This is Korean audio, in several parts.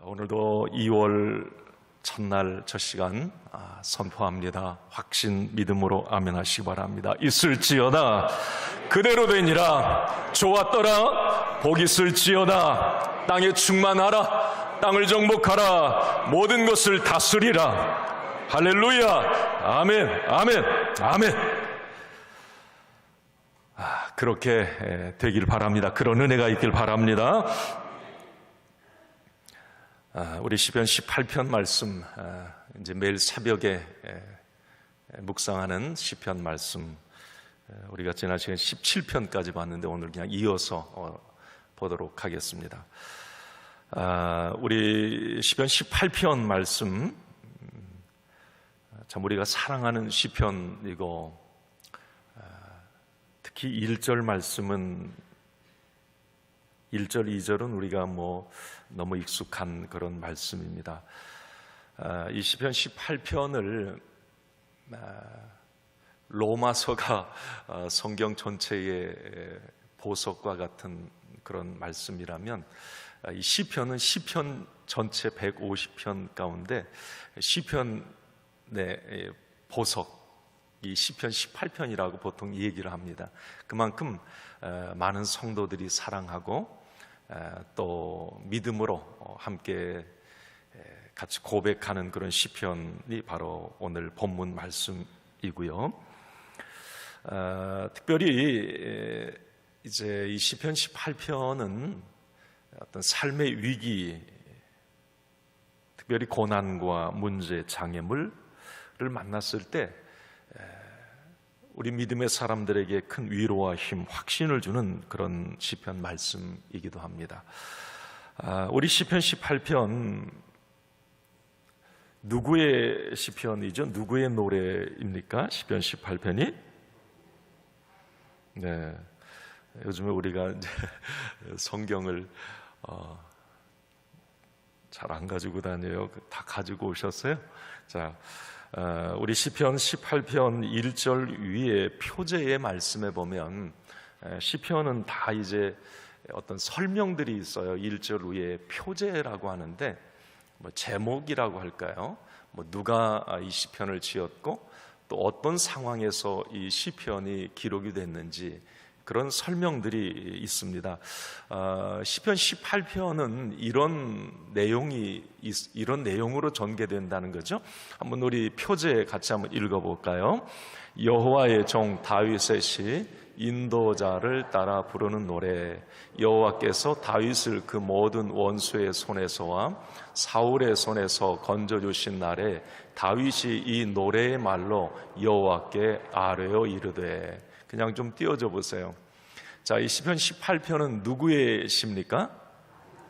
오늘도 2월 첫날 첫 시간 아, 선포합니다. 확신 믿음으로 아멘 하시기 바랍니다. 있을지어다. 그대로 되니라. 좋았더라. 복 있을지어다. 땅에 충만하라. 땅을 정복하라. 모든 것을 다스리라. 할렐루야. 아멘 아멘 아멘. 아, 그렇게 에, 되길 바랍니다. 그런 은혜가 있길 바랍니다. 아, 우리 시편 18편 말씀 아, 이제 매일 새벽에 에, 묵상하는 시편 말씀 에, 우리가 지난 시간 17편까지 봤는데 오늘 그냥 이어서 어, 보도록 하겠습니다. 아, 우리 시편 18편 말씀 음, 참 우리가 사랑하는 시편이고 특히 1절 말씀은 1절, 2절은 우리가 뭐 너무 익숙한 그런 말씀입니다. 아, 이 시편 18편을 아, 로마서가 아, 성경 전체의 보석과 같은 그런 말씀이라면 이 시편은 시편 전체 150편 가운데 시편의 보석 이 시편 18편이라고 보통 얘기를 합니다. 그만큼 많은 성도들이 사랑하고 또 믿음으로 함께 같이 고백하는 그런 시편이 바로 오늘 본문 말씀이고요. 특별히 이제 이 시편 18편은 어떤 삶의 위기, 특별히 고난과 문제, 장애물을 만났을 때 우리 믿음의 사람들에게 큰 위로와 힘, 확신을 주는 그런 시편 말씀이기도 합니다. 아, 우리 시편 18편 누구의 시편이죠? 누구의 노래입니까? 시편 18편이? 네. 요즘에 우리가 성경을 어, 잘 안 가지고 다녀요. 다 가지고 오셨어요? 자, 어, 우리 시편 18편 1절 위에 표제의 말씀에 보면 시편은 다 이제 어떤 설명들이 있어요. 1절 위에 표제라고 하는데 뭐 제목이라고 할까요? 뭐 누가 이 시편을 지었고 또 어떤 상황에서 이 시편이 기록이 됐는지 그런 설명들이 있습니다. 어, 시편 18편은 이런 내용이 이런 내용으로 전개된다는 거죠. 한번 우리 표제 같이 한번 읽어볼까요? 여호와의 종 다윗의 시 인도자를 따라 부르는 노래 여호와께서 다윗을 그 모든 원수의 손에서와 사울의 손에서 건져 주신 날에 다윗이 이 노래의 말로 여호와께 아뢰어 이르되 그냥 좀 띄워줘 보세요. 자, 이 시편 18편은 누구의 시입니까?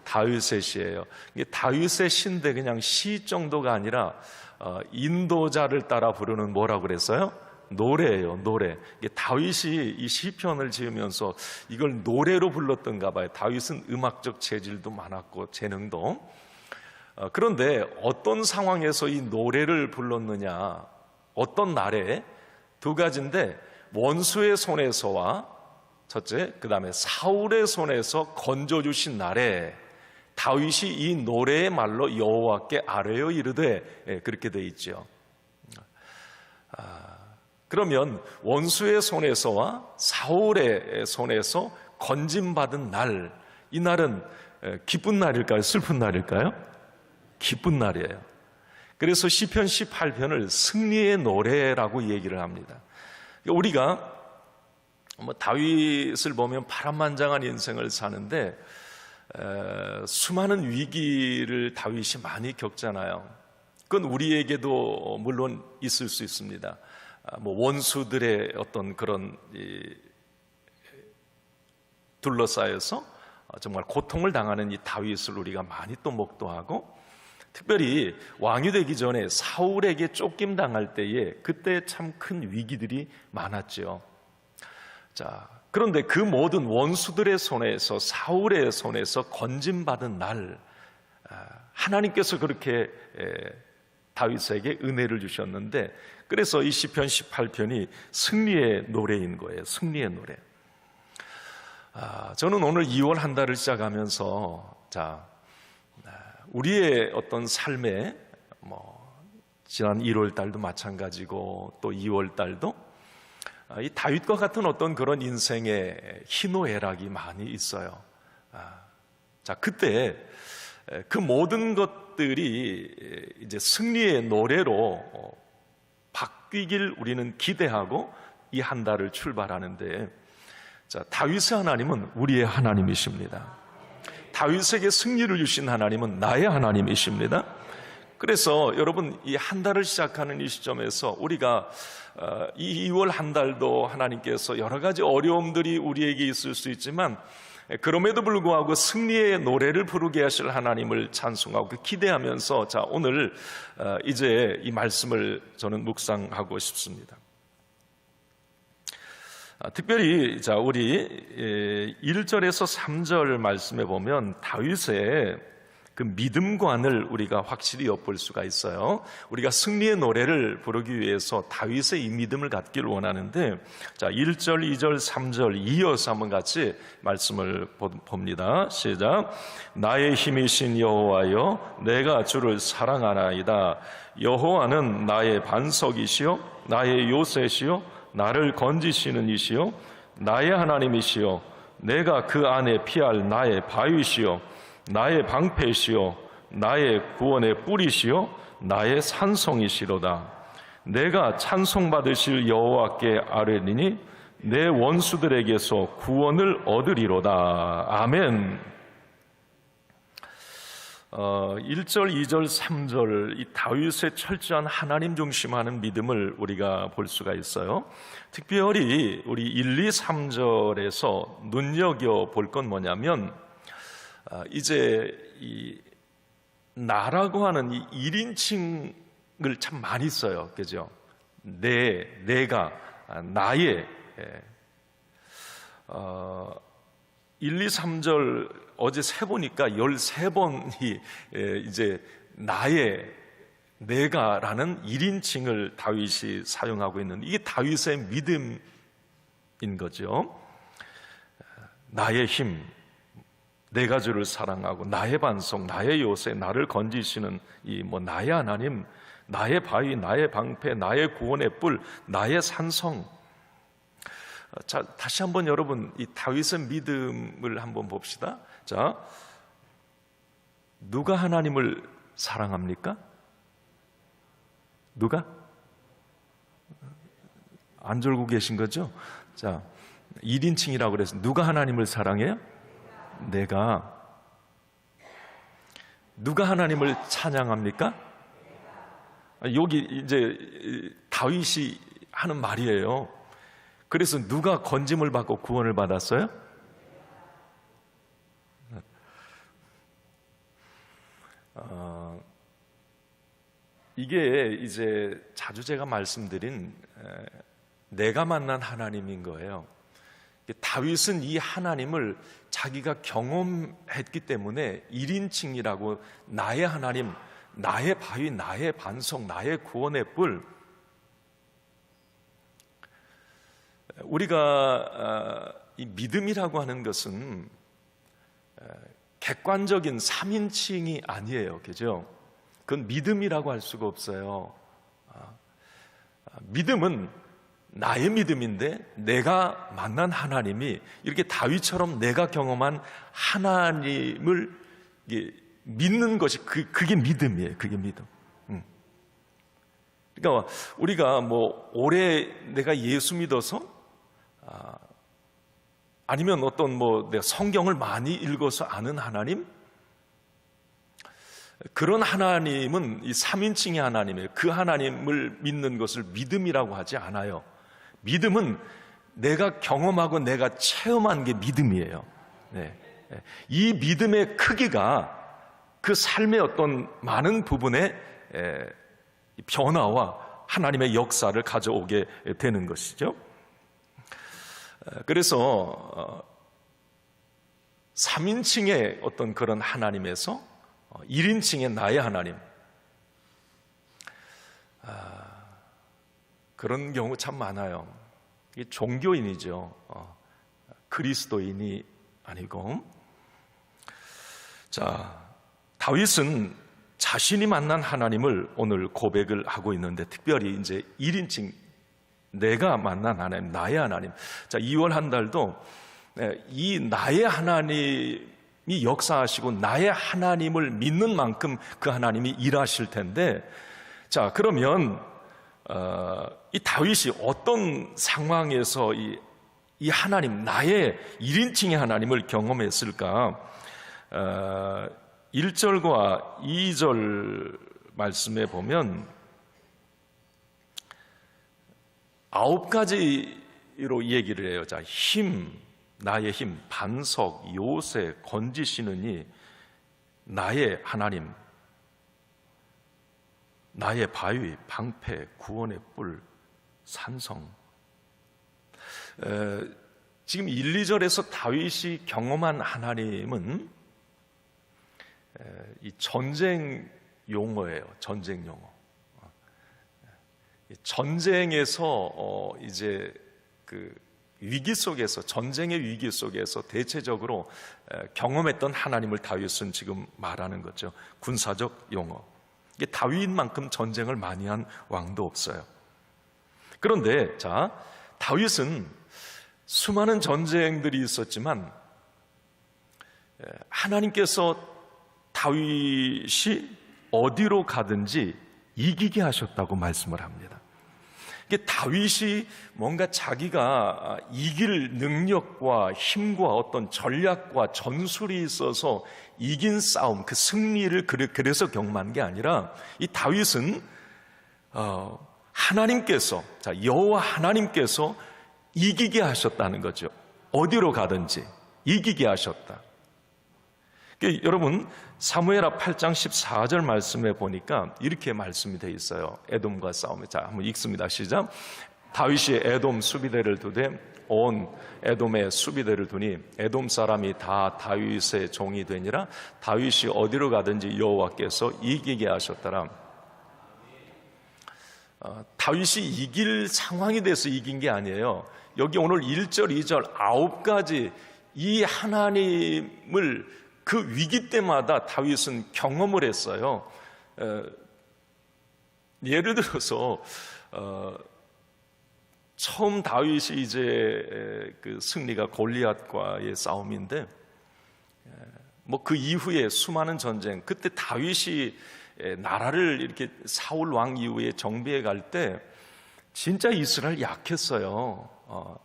다윗의 시예요. 이게 다윗의 시인데 그냥 시 정도가 아니라 어, 인도자를 따라 부르는 뭐라고 그랬어요? 노래예요, 노래. 이게 다윗이 이 시편을 지으면서 이걸 노래로 불렀던가 봐요. 다윗은 음악적 재질도 많았고 재능도. 어, 그런데 어떤 상황에서 이 노래를 불렀느냐? 어떤 날에 두 가지인데 원수의 손에서와 첫째, 그 다음에 사울의 손에서 건져주신 날에 다윗이 이 노래의 말로 여호와께 아뢰어 이르되 예, 그렇게 돼 있죠. 아, 그러면 원수의 손에서와 사울의 손에서 건짐받은 날, 이 날은 예, 기쁜 날일까요? 슬픈 날일까요? 기쁜 날이에요. 그래서 시편 18편을 승리의 노래라고 얘기를 합니다. 우리가 뭐 다윗을 보면 파란만장한 인생을 사는데 에, 수많은 위기를 다윗이 많이 겪잖아요. 그건 우리에게도 물론 있을 수 있습니다. 아, 뭐 원수들의 어떤 그런 이, 둘러싸여서 정말 고통을 당하는 이 다윗을 우리가 많이 또 목도하고 특별히 왕이 되기 전에 사울에게 쫓김 당할 때에 그때 참 큰 위기들이 많았죠. 자, 그런데 그 모든 원수들의 손에서 사울의 손에서 건짐받은 날 아, 하나님께서 그렇게 다윗에게 은혜를 주셨는데 그래서 이 시편 18편이 승리의 노래인 거예요. 승리의 노래. 아, 저는 오늘 2월 한 달을 시작하면서 자 우리의 어떤 삶에 뭐 지난 1월 달도 마찬가지고 또 2월 달도 아, 이 다윗과 같은 어떤 그런 인생의 희노애락이 많이 있어요. 아, 자 그때 에, 그 모든 것들이 에, 이제 승리의 노래로 어, 바뀌길 우리는 기대하고 이 한 달을 출발하는데 자 다윗의 하나님은 우리의 하나님이십니다. 다윗에게 승리를 주신 하나님은 나의 하나님이십니다. 그래서 여러분 이 한 달을 시작하는 이 시점에서 우리가 어, 이 2월 한 달도 하나님께서 여러 가지 어려움들이 우리에게 있을 수 있지만 그럼에도 불구하고 승리의 노래를 부르게 하실 하나님을 찬송하고 기대하면서 자 오늘 어, 이제 이 말씀을 저는 묵상하고 싶습니다. 아, 특별히 자 우리 1절에서 3절 말씀에 보면 다윗의 그 믿음관을 우리가 확실히 엿볼 수가 있어요. 우리가 승리의 노래를 부르기 위해서 다윗의 이 믿음을 갖기를 원하는데 자 1절, 2절, 3절 이어서 한번 같이 말씀을 봅니다. 시작. 나의 힘이신 여호와여 내가 주를 사랑하나이다. 여호와는 나의 반석이시요 나의 요새시요 나를 건지시는 이시요. 나의 하나님이시요. 내가 그 안에 피할 나의 바위시요. 나의 방패시요. 나의 구원의 뿌리시요. 나의 산성이시로다. 내가 찬송받으실 여호와께 아뢰리니 내 원수들에게서 구원을 얻으리로다. 아멘 어, 1절, 2절, 3절 이 다윗의 철저한 하나님 중심하는 믿음을 우리가 볼 수가 있어요. 특별히 우리 1, 2, 3절에서 눈여겨 볼 건 뭐냐면 아, 이제 이 나라고 하는 이 1인칭을 참 많이 써요. 그죠? 내, 내가, 아, 나의 예. 어, 1, 2, 3절 어제 세보니까 13번이 예, 이제 나의 내가라는 1인칭을 다윗이 사용하고 있는 이게 다윗의 믿음인 거죠. 나의 힘, 내가 주를 사랑하고 나의 반석, 나의 요새, 나를 건지시는 이 뭐 나의 하나님, 나의 바위, 나의 방패, 나의 구원의 뿔, 나의 산성. 자, 다시 한번 여러분 이 다윗의 믿음을 한번 봅시다. 자, 누가 하나님을 사랑합니까? 누가? 안 졸고 계신 거죠? 자, 1인칭이라고 그래서 누가 하나님을 사랑해요? 내가. 누가 하나님을 찬양합니까? 여기 이제 다윗이 하는 말이에요. 그래서 누가 건짐을 받고 구원을 받았어요? 어, 이게 이제 자주 제가 말씀드린 에, 내가 만난 하나님인 거예요. 다윗은 이 하나님을 자기가 경험했기 때문에 1인칭이라고 나의 하나님, 나의 바위, 나의 반석, 나의 구원의 뿔. 우리가 어, 이 믿음이라고 하는 것은 객관적인 3인칭이 아니에요. 그죠? 그건 믿음이라고 할 수가 없어요. 아, 아, 믿음은 나의 믿음인데 내가 만난 하나님이 이렇게 다윗처럼 내가 경험한 하나님을 믿는 것이 그, 그게 믿음이에요. 그게 믿음. 음. 그러니까 우리가 뭐 올해 내가 예수 믿어서 아, 아니면 어떤 뭐 내가 성경을 많이 읽어서 아는 하나님 그런 하나님은 이 3인칭의 하나님이에요. 그 하나님을 믿는 것을 믿음이라고 하지 않아요. 믿음은 내가 경험하고 내가 체험한 게 믿음이에요. 네. 이 믿음의 크기가 그 삶의 어떤 많은 부분에 변화와 하나님의 역사를 가져오게 되는 것이죠. 그래서 3인칭의 어, 어떤 그런 하나님에서 1인칭의 어, 나의 하나님 아, 그런 경우 참 많아요. 이 종교인이죠. 어, 그리스도인이 아니고 자 다윗은 자신이 만난 하나님을 오늘 고백을 하고 있는데 특별히 이제 1인칭 내가 만난 하나님, 나의 하나님. 자, 2월 한 달도 예, 이 나의 하나님이 역사하시고 나의 하나님을 믿는 만큼 그 하나님이 일하실 텐데 자, 그러면 어, 이 다윗이 어떤 상황에서 이, 이 하나님, 나의 1인칭의 하나님을 경험했을까? 어, 1절과 2절 말씀에 보면 아홉 가지로 얘기를 해요. 자, 힘, 나의 힘, 반석, 요새, 건지시느니 나의 하나님, 나의 바위, 방패, 구원의 뿔, 산성. 에, 지금 1, 2절에서 다윗이 경험한 하나님은 에, 이 전쟁 용어예요. 전쟁 용어. 전쟁에서 어, 이제 그 위기 속에서 전쟁의 위기 속에서 대체적으로 에, 경험했던 하나님을 다윗은 지금 말하는 거죠. 군사적 용어. 이게 다윗만큼 전쟁을 많이 한 왕도 없어요. 그런데 자 다윗은 수많은 전쟁들이 있었지만 에, 하나님께서 다윗이 어디로 가든지 이기게 하셨다고 말씀을 합니다. 이게 다윗이 뭔가 자기가 이길 능력과 힘과 어떤 전략과 전술이 있어서 이긴 싸움, 그 승리를 그래서 경험한 게 아니라 이 다윗은 어, 하나님께서 자 여호와 하나님께서 이기게 하셨다는 거죠. 어디로 가든지 이기게 하셨다. 그러니까 여러분 사무엘하 8장 14절 말씀에 보니까 이렇게 말씀이 되어 있어요. 에돔과 싸움에 자 한번 읽습니다. 시작. 다윗이 에돔 수비대를 두되 온 에돔의 수비대를 두니 에돔 사람이 다 다윗의 종이 되니라 다윗이 어디로 가든지 여호와께서 이기게 하셨더라. 어, 다윗이 이길 상황이 돼서 이긴 게 아니에요. 여기 오늘 1절, 2절 아홉 가지 이 하나님을 그 위기 때마다 다윗은 경험을 했어요. 에, 예를 들어서 어, 처음 다윗이 이제 그 승리가 골리앗과의 싸움인데 뭐 그 이후에 수많은 전쟁 그때 다윗이 나라를 이렇게 사울 왕 이후에 정비해 갈 때 진짜 이스라엘 약했어요. 어.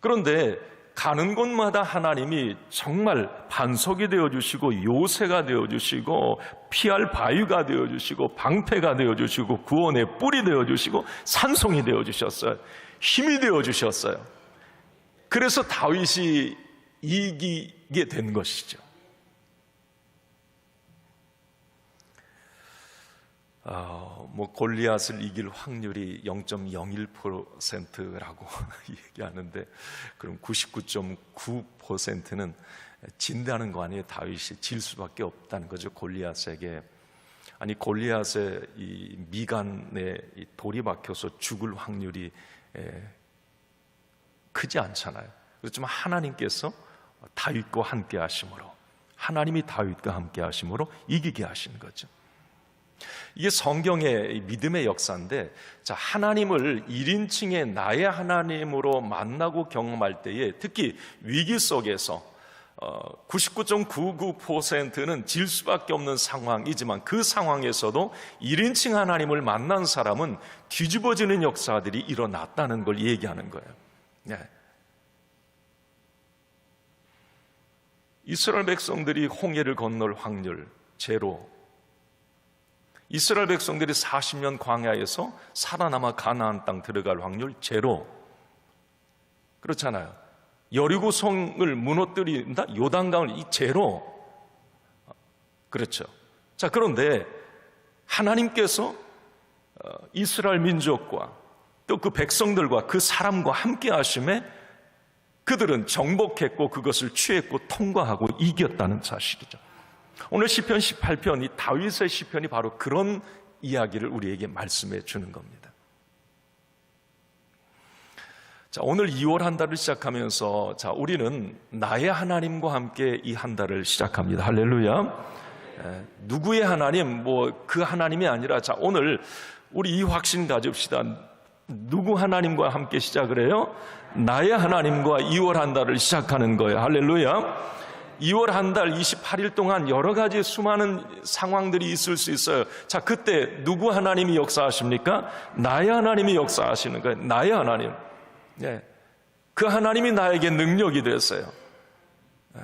그런데 가는 곳마다 하나님이 정말 반석이 되어 주시고 요새가 되어 주시고 피할 바위가 되어 주시고 방패가 되어 주시고 구원의 뿔이 되어 주시고 산송이 되어 주셨어요. 힘이 되어 주셨어요. 그래서 다윗이 이기게 된 것이죠. 어, 뭐 골리앗을 이길 확률이 0.01%라고 얘기하는데 그럼 99.9%는 진다는 거 아니에요? 다윗이 질 수밖에 없다는 거죠. 골리앗에게 아니 골리앗의 이 미간에 이 돌이 박혀서 죽을 확률이 에, 크지 않잖아요. 그렇지만 하나님께서 다윗과 함께 하심으로 하나님이 다윗과 함께 하심으로 이기게 하신 거죠. 이게 성경의 믿음의 역사인데, 자, 하나님을 1인칭의 나의 하나님으로 만나고 경험할 때에 특히 위기 속에서 99.99%는 어, 질 수밖에 없는 상황이지만 그 상황에서도 1인칭 하나님을 만난 사람은 뒤집어지는 역사들이 일어났다는 걸 얘기하는 거예요. 네. 이스라엘 백성들이 홍해를 건널 확률 제로 이스라엘 백성들이 40년 광야에서 살아남아 가나안 땅 들어갈 확률 제로. 그렇잖아요. 여리고 성을 무너뜨린다? 요단강을 이 제로. 그렇죠. 자, 그런데 하나님께서 어, 이스라엘 민족과 또 그 백성들과 그 사람과 함께 하심에 그들은 정복했고 그것을 취했고 통과하고 이겼다는 사실이죠. 오늘 시편 18편 이 다윗의 시편이 바로 그런 이야기를 우리에게 말씀해 주는 겁니다. 자, 오늘 2월 한 달을 시작하면서 자, 우리는 나의 하나님과 함께 이 한 달을 시작합니다. 할렐루야. 예, 누구의 하나님, 뭐 그 하나님이 아니라 자 오늘 우리 이 확신 가집시다. 누구 하나님과 함께 시작을 해요? 나의 하나님과 2월 한 달을 시작하는 거예요. 할렐루야. 2월 한 달 28일 동안 여러 가지 수많은 상황들이 있을 수 있어요. 자, 그때 누구 하나님이 역사하십니까? 나의 하나님이 역사하시는 거예요. 나의 하나님. 예. 그 하나님이 나에게 능력이 됐어요. 예.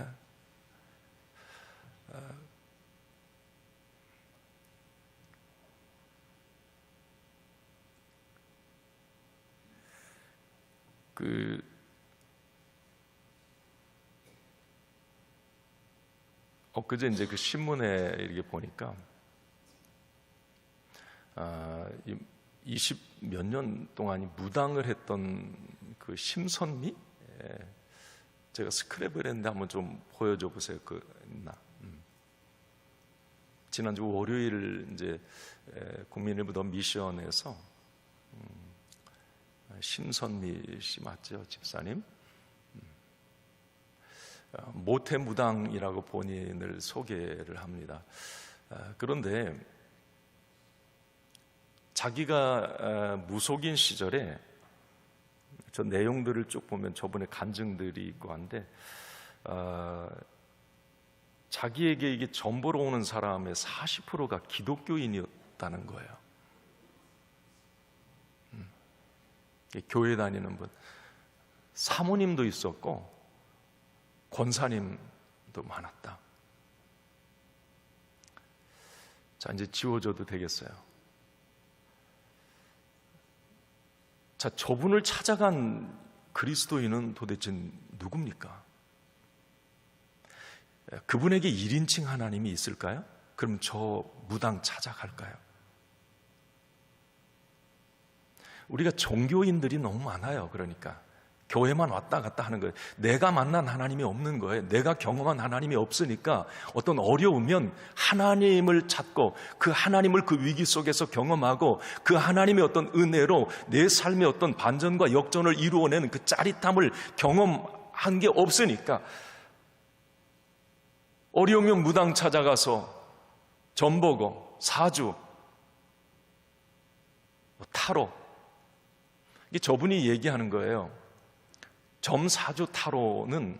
어. 그 엊그제 이제 그 신문에 이렇게 보니까 아, 20몇 년 동안이 무당을 했던 그 심선미 예, 제가 스크랩을 했는데 한번 좀 보여줘 보세요. 그 나. 음. 지난주 월요일 이제 에, 국민일보 더 미션에서 음, 심선미 씨 맞죠, 집사님? 어, 모태 무당이라고 본인을 소개를 합니다. 아, 그런데 자기가 아, 무속인 시절에 저 내용들을 쭉 보면 저번에 간증들이 있고 한데 어, 자기에게 이게 전보로 오는 사람의 40%가 기독교인이었다는 거예요. 음, 교회 다니는 분 사모님도 있었고 권사님도 많았다. 자, 이제 지워줘도 되겠어요. 자, 저분을 찾아간 그리스도인은 도대체 누굽니까? 그분에게 1인칭 하나님이 있을까요? 그럼 저 무당 찾아갈까요? 우리가 종교인들이 너무 많아요. 그러니까. 교회만 왔다 갔다 하는 거예요. 내가 만난 하나님이 없는 거예요. 내가 경험한 하나님이 없으니까 어떤 어려우면 하나님을 찾고 그 하나님을 그 위기 속에서 경험하고 그 하나님의 어떤 은혜로 내 삶의 어떤 반전과 역전을 이루어내는 그 짜릿함을 경험한 게 없으니까 어려우면 무당 찾아가서 전보고 사주 뭐 타로 이게 저분이 얘기하는 거예요. 점사주 타로는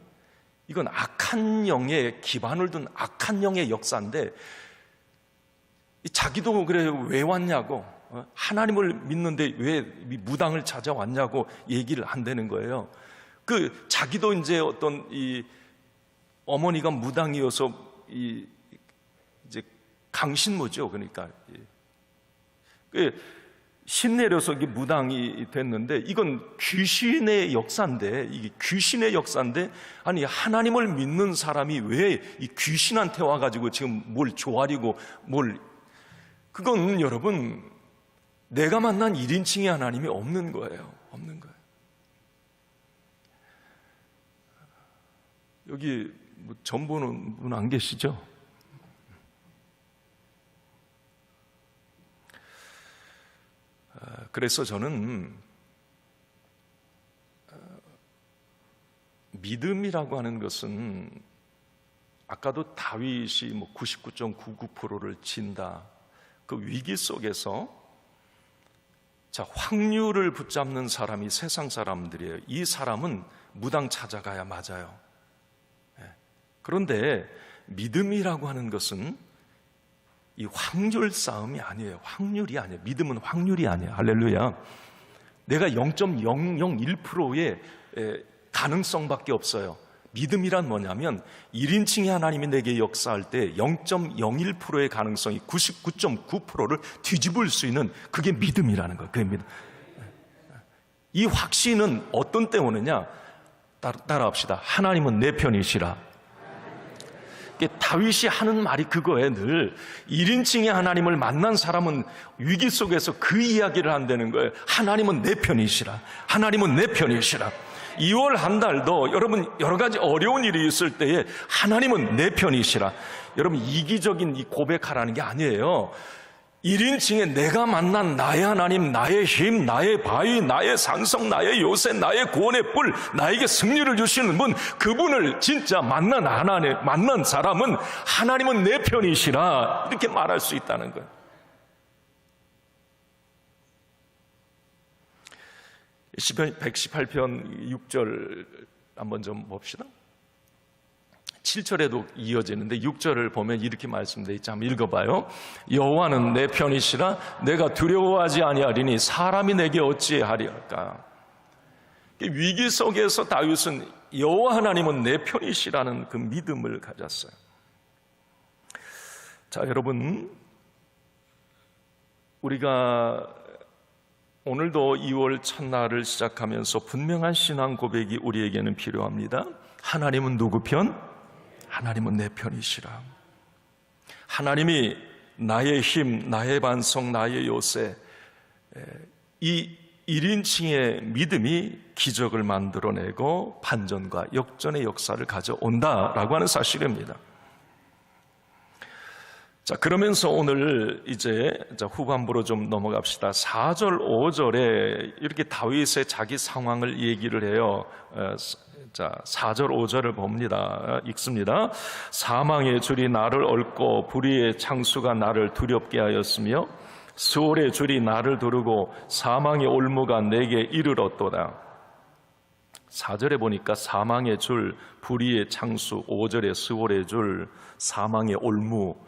이건 악한 영의 기반을 둔 악한 영의 역사인데 자기도 그래 왜 왔냐고 어? 하나님을 믿는데 왜 무당을 찾아왔냐고 얘기를 한다는 거예요. 그 자기도 이제 어떤 이 어머니가 무당이어서 이 이제 강신모죠. 그러니까 그 신내려서 이게 무당이 됐는데 이건 귀신의 역사인데 이게 귀신의 역사인데 아니 하나님을 믿는 사람이 왜 이 귀신한테 와가지고 지금 뭘 조아리고 뭘 그건 여러분 내가 만난 1인칭의 하나님이 없는 거예요 없는 거예요 여기 뭐 전보는 분 안 계시죠? 그래서 저는 어, 믿음이라고 하는 것은 아까도 다윗이 뭐 99.99%를 진다. 그 위기 속에서 자, 확률을 붙잡는 사람이 세상 사람들이에요. 이 사람은 무당 찾아가야 맞아요. 예. 그런데 믿음이라고 하는 것은 이 확률 싸움이 아니에요. 확률이 아니에요. 믿음은 확률이 아니에요. 할렐루야. 내가 0.001%의 가능성밖에 없어요. 믿음이란 뭐냐면 1인칭의 하나님이 내게 역사할 때 0.01%의 가능성이 99.9%를 뒤집을 수 있는 그게 믿음이라는 거예요. 그게 믿음. 이 확신은 어떤 때 오느냐? 따라 합시다. 하나님은 내 편이시라. 다윗이 하는 말이 그거에 늘 1인칭의 하나님을 만난 사람은 위기 속에서 그 이야기를 한다는 거예요. 하나님은 내 편이시라. 하나님은 내 편이시라. 2월 한 달도 여러분 여러 가지 어려운 일이 있을 때에 하나님은 내 편이시라. 여러분 이기적인 이 고백하라는 게 아니에요. 1인칭에 내가 만난 나의 하나님, 나의 힘, 나의 바위, 나의 산성, 나의 요새, 나의 구원의 뿔, 나에게 승리를 주시는 분, 그분을 진짜 만난 하나님, 만난 사람은 하나님은 내 편이시라 이렇게 말할 수 있다는 거예요. 시편 118편 6절 한번 좀 봅시다. 7절에도 이어지는데 6절을 보면 이렇게 말씀되어 있지 한번 읽어봐요. 여호와는 내 편이시라 내가 두려워하지 아니하리니 사람이 내게 어찌하리까. 위기 속에서 다윗은 여호와 하나님은 내 편이시라는 그 믿음을 가졌어요. 자, 여러분 우리가 오늘도 2월 첫날을 시작하면서 분명한 신앙 고백이 우리에게는 필요합니다. 하나님은 누구 편? 하나님은 내 편이시라. 하나님이 나의 힘, 나의 반성, 나의 요새, 이 1인칭의 믿음이 기적을 만들어내고 반전과 역전의 역사를 가져온다라고 하는 사실입니다. 자, 그러면서 오늘 이제 후반부로 좀 넘어갑시다. 4절, 5절에 이렇게 다윗의 자기 상황을 얘기를 해요. 자, 4절, 5절을 봅니다. 읽습니다. 사망의 줄이 나를 얽고 불의의 창수가 나를 두렵게 하였으며 수월의 줄이 나를 두르고 사망의 올무가 내게 이르렀도다. 4절에 보니까 사망의 줄, 불의의 창수, 5절에 수월의 줄, 사망의 올무, 어,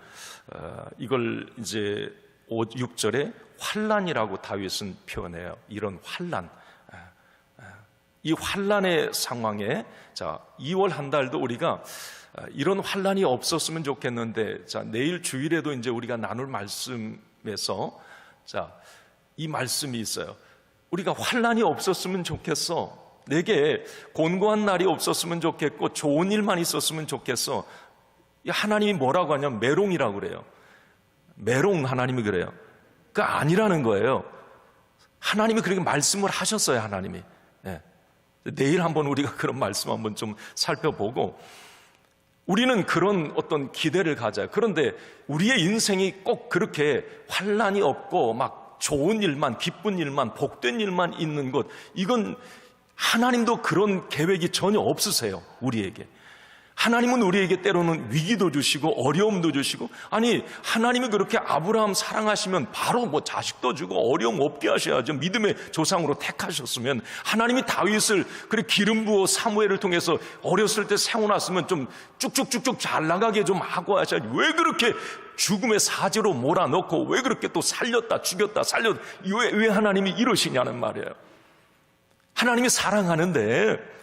이걸 이제 5, 6절에 환란이라고 다윗은 표현해요. 이런 환란. 아, 아, 이 환란의 상황에 자 2월 한 달도 우리가 아, 이런 환란이 없었으면 좋겠는데 자 내일 주일에도 이제 우리가 나눌 말씀에서 자 이 말씀이 있어요. 우리가 환란이 없었으면 좋겠어. 내게 곤고한 날이 없었으면 좋겠고 좋은 일만 있었으면 좋겠어. 하나님이 뭐라고 하냐면 메롱이라고 그래요. 메롱 하나님이 그래요. 그 아니라는 거예요. 하나님이 그렇게 말씀을 하셨어요, 하나님이. 네. 내일 한번 우리가 그런 말씀 한번 좀 살펴보고 우리는 그런 어떤 기대를 가져요. 그런데 우리의 인생이 꼭 그렇게 환란이 없고 막 좋은 일만, 기쁜 일만, 복된 일만 있는 것, 이건 하나님도 그런 계획이 전혀 없으세요, 우리에게. 하나님은 우리에게 때로는 위기도 주시고 어려움도 주시고 아니 하나님이 그렇게 아브라함 사랑하시면 바로 뭐 자식도 주고 어려움 없게 하셔야죠. 믿음의 조상으로 택하셨으면 하나님이 다윗을 그래 기름 부어 사무엘을 통해서 어렸을 때 세워놨으면 좀 쭉쭉쭉쭉 잘 나가게 좀 하고 하셔야지. 왜 그렇게 죽음의 사지로 몰아넣고 왜 그렇게 또 살렸다 죽였다 살렸다. 왜, 왜 하나님이 이러시냐는 말이에요. 하나님이 사랑하는데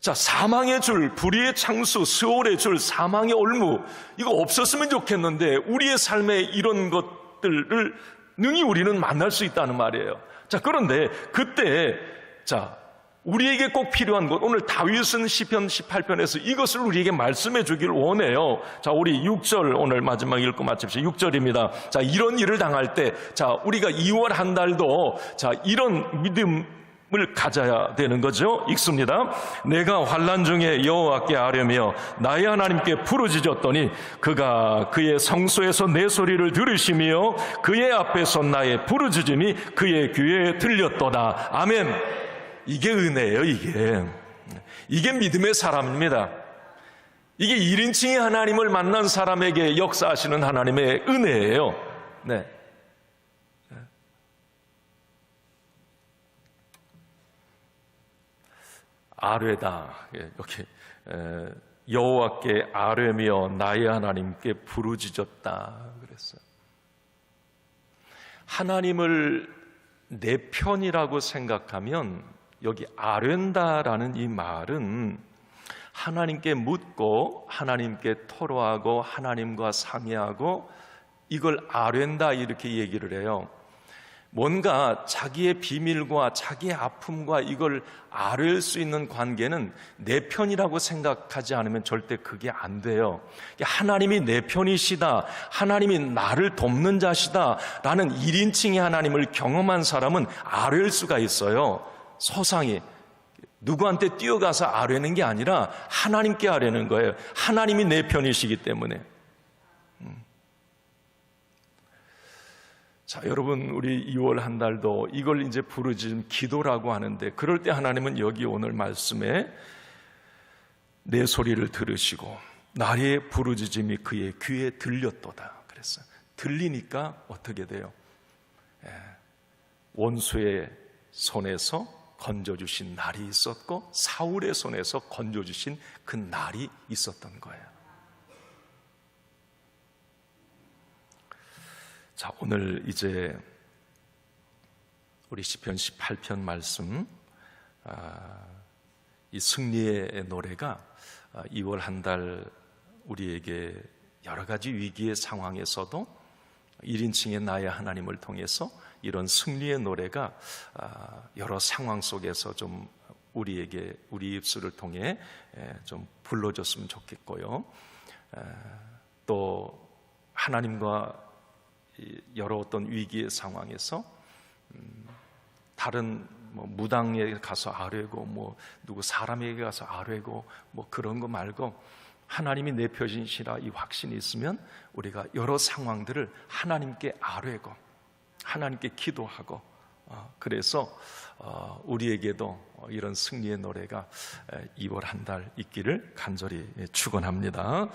자, 사망의 줄, 불의의 창수, 수월의 줄, 사망의 올무, 이거 없었으면 좋겠는데, 우리의 삶에 이런 것들을 능히 우리는 만날 수 있다는 말이에요. 자, 그런데 그때, 자, 우리에게 꼭 필요한 것, 오늘 다윗은 시편 18편에서 이것을 우리에게 말씀해 주길 원해요. 자, 우리 6절 오늘 마지막 읽고 마칩시다. 6절입니다. 자, 이런 일을 당할 때, 자, 우리가 2월 한 달도, 자, 이런 믿음, 을 가져야 되는 거죠. 읽습니다. 내가 환란 중에 여호와께 아뢰며 나의 하나님께 부르짖었더니 그가 그의 성소에서 내 소리를 들으시며 그의 앞에서 나의 부르짖음이 그의 귀에 들렸도다. 아멘. 이게 은혜예요, 이게. 이게 믿음의 사람입니다. 이게 1인칭의 하나님을 만난 사람에게 역사하시는 하나님의 은혜예요. 네. 아뢰다 이렇게 여호와께 아뢰며 나의 하나님께 부르짖었다 그랬어요. 하나님을 내 편이라고 생각하면 여기 아뢰다라는 이 말은 하나님께 묻고 하나님께 토로하고 하나님과 상의하고 이걸 아뢰다 이렇게 얘기를 해요. 뭔가 자기의 비밀과 자기의 아픔과 이걸 아뢰 수 있는 관계는 내 편이라고 생각하지 않으면 절대 그게 안 돼요. 하나님이 내 편이시다. 하나님이 나를 돕는 자시다. 라는 1인칭의 하나님을 경험한 사람은 아뢰일 수가 있어요. 소상히. 누구한테 뛰어가서 아뢰는 게 아니라 하나님께 아뢰는 거예요. 하나님이 내 편이시기 때문에. 자, 여러분 우리 2월 한 달도 이걸 이제 부르짖음 기도라고 하는데 그럴 때 하나님은 여기 오늘 말씀에 내 소리를 들으시고 나의 부르짖음이 그의 귀에 들렸도다. 그랬어요. 들리니까 어떻게 돼요? 예, 원수의 손에서 건져주신 날이 있었고 사울의 손에서 건져주신 그 날이 있었던 거예요. 자, 오늘 이제 우리 시편 18편 말씀 아, 이 승리의 노래가 2월 한 달 우리에게 여러 가지 위기의 상황에서도 1인칭의 나의 하나님을 통해서 이런 승리의 노래가 아, 여러 상황 속에서 좀 우리에게 우리 입술을 통해 좀 불러줬으면 좋겠고요. 또 하나님과 여러 어떤 위기의 상황에서 음, 다른 뭐 무당에 가서 아뢰고 뭐 누구 사람에게 가서 아뢰고 뭐 그런 거 말고 하나님이 내 표신이시라 이 확신이 있으면 우리가 여러 상황들을 하나님께 아뢰고 하나님께 기도하고 어, 그래서 어, 우리에게도 이런 승리의 노래가 2월 한 달 있기를 간절히 축원합니다.